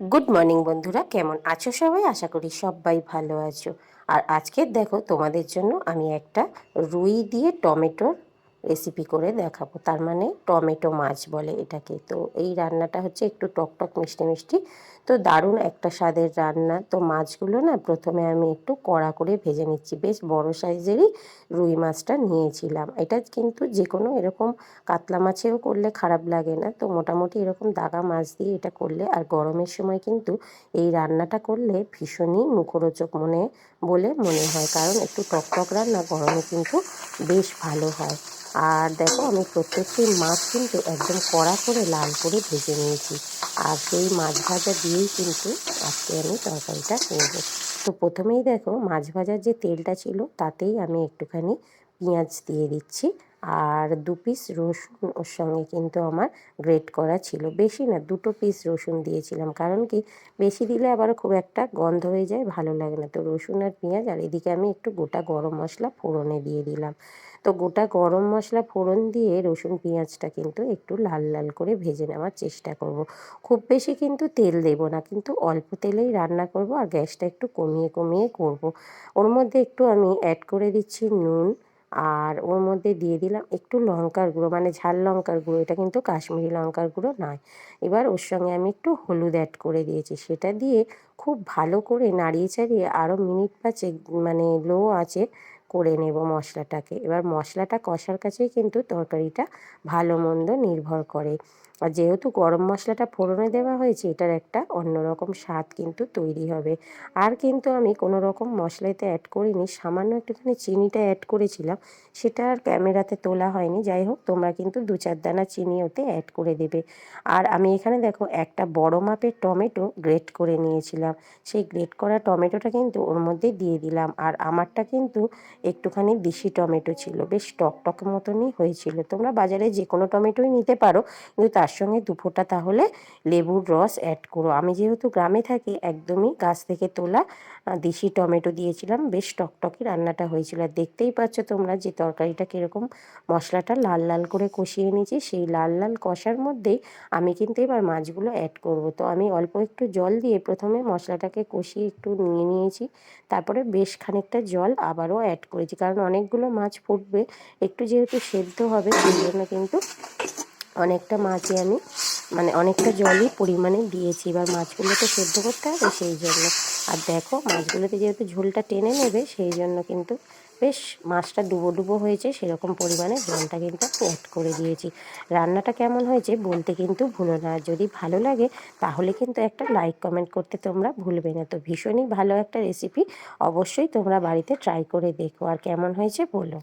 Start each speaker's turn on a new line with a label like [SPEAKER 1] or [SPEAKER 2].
[SPEAKER 1] Good morning বন্ধুরা। কেমন আছো সবাই? আশা করি সবাই ভালো আছো। আর আজকে দেখো, তোমাদের জন্য আমি একটা রুই দিয়ে টমেটোর রেসিপি করে দেখাবো। তার মানে টমেটো মাছ বলে এটাকে। তো এই রান্নাটা হচ্ছে একটু টক টক মিষ্টি মিষ্টি। তো দারুণ একটা স্বাদের রান্না। তো মাছগুলো না প্রথমে আমি একটু কড়া করে ভেজে নিচ্ছি। বেশ বড় সাইজেরই রুই মাছটা নিয়েছিলাম। এটা কিন্তু যে কোনো এরকম কাতলা মাছেও করলে খারাপ লাগে না। তো মোটামুটি এরকম দাগা মাছ দিয়ে এটা করলে আর গরমের সময় কিন্তু এই রান্নাটা করলে ভীষণই মুখরোচক মনে, বলে মনে হয়। কারণ একটু টক টক রান্না গরমে কিন্তু বেশ ভালো হয়। আর দেখো আমি প্রত্যেকটি মাছ কিন্তু একদম কড়া করে লাল করে ভেজে নিয়েছি। আর সেই মাছ ভাজা দিয়েই কিন্তু আজকে আমি তরকারিটা করব। তো প্রথমেই দেখো মাছ ভাজার যে তেলটা ছিল তাতেই আমি একটুখানি পেঁয়াজ দিয়ে দিচ্ছি। আর দু পিস রসুন ওর সঙ্গে কিন্তু আমার গ্রেট করা ছিল বেশি না, দুটো পিস রসুন দিয়েছিলাম কারণ কি, বেশি দিলে আবার খুব একটা গন্ধ হয়ে যায়, ভালো লাগে না তো রসুন আর পেঁয়াজ, আর এদিকে আমি একটু গোটা গরম মশলা ফোড়নে দিয়ে দিলাম তো গোটা গরম মশলা ফোড়ন দিয়ে রসুন, পেঁয়াজটা কিন্তু একটু লাল লাল করে ভেজে নেওয়ার চেষ্টা করব। খুব বেশি কিন্তু তেল দেব না, কিন্তু অল্প তেলেই রান্না করব আর গ্যাসটা একটু কমিয়ে কমিয়ে করব। ওর মধ্যে একটু আমি অ্যাড করে দিচ্ছি নুন আর ওর মধ্যে দিয়ে দিলাম একটু লঙ্কার গুঁড়ো মানে ঝাল লঙ্কার গুঁড়ো। এটা কিন্তু কাশ্মীরি লঙ্কার গুঁড়ো নয়। এবার ওর সঙ্গে আমি একটু হলুদ অ্যাড করে দিয়েছি। সেটা দিয়ে খুব ভালো করে নাড়িয়ে চাড়িয়ে আরও মিনিট পাঁচেক মানে লো আছে করে নেব মশলাটাকে। এবার মশলাটা কষার কাছেই কিন্তু তরকারিটা ভালো মন্দ নির্ভর করে। আর যেহেতু গরম মশলাটা ফোড়নে দেওয়া হয়েছে, এটার একটা অন্যরকম স্বাদ কিন্তু তৈরি হবে। আর কিন্তু আমি কোনো রকম মশলাতে অ্যাড করিনি, সামান্য একটুখানি চিনিটা অ্যাড করেছিলাম, সেটা আর ক্যামেরাতে তোলা হয়নি। যাই হোক, তোমরা কিন্তু দু চার দানা চিনি ওতে অ্যাড করে দেবে। আর আমি এখানে দেখো, একটা বড় মাপের টমেটো গ্রেট করে নিয়েছিলাম। সেই গ্রেট করা টমেটোটা কিন্তু ওর মধ্যে দিয়ে দিলাম। আর আমারটা কিন্তু একটুখানি দেশি টমেটো ছিল। বেশ টক টক মতনই হয়েছিল। তোমরা বাজারে যে কোনো টমেটোই নিতে পারো, কিন্তু তার সঙ্গে দুপোটা তাহলে লেবুর রস অ্যাড করো। আমি যেহেতু গ্রামে থাকি, একদমই গাছ থেকে তোলা দেশি টমেটো দিয়েছিলাম। বেশ টকটকে রান্নাটা হয়েছিল। আর দেখতেই পাচ্ছ তোমরা যে তরকারিটা কীরকম মশলাটা লাল লাল করে কষিয়ে নিয়েছি সেই লাল লাল কষার মধ্যেই আমি কিন্তু এবার মাছগুলো অ্যাড করব। তো আমি অল্প একটু জল দিয়ে প্রথমে মশলাটাকে কষিয়ে একটু নিয়ে নিয়েছি। তারপরে বেশ খানিকটা জল আবারও অ্যাড করেছি। কারণ অনেকগুলো মাছ ফুটবে, একটু যেহেতু সেদ্ধ হবে, সেই জন্য কিন্তু অনেকটা মাছই আমি মানে অনেকটা জলই পরিমাণে দিয়েছি। এবার মাছগুলো তো সেদ্ধ করতে হবে সেই জন্য। আর দেখো, মাছগুলোতে যেহেতু ঝোলটা টেনে নেবে, সেই জন্য কিন্তু বেশ মাছটা ডুবো ডুবো হয়েছে, সেরকম পরিমাণে জলটা কিন্তু অ্যাড করে দিয়েছি। রান্নাটা কেমন হয়েছে বলতে কিন্তু ভুলো না। যদি ভালো লাগে, তাহলে কিন্তু একটা লাইক কমেন্ট করতে তোমরা ভুলবে না। তো ভীষণই ভালো একটা রেসিপি অবশ্যই তোমরা বাড়িতে ট্রাই করে দেখো। আর কেমন হয়েছে বলো।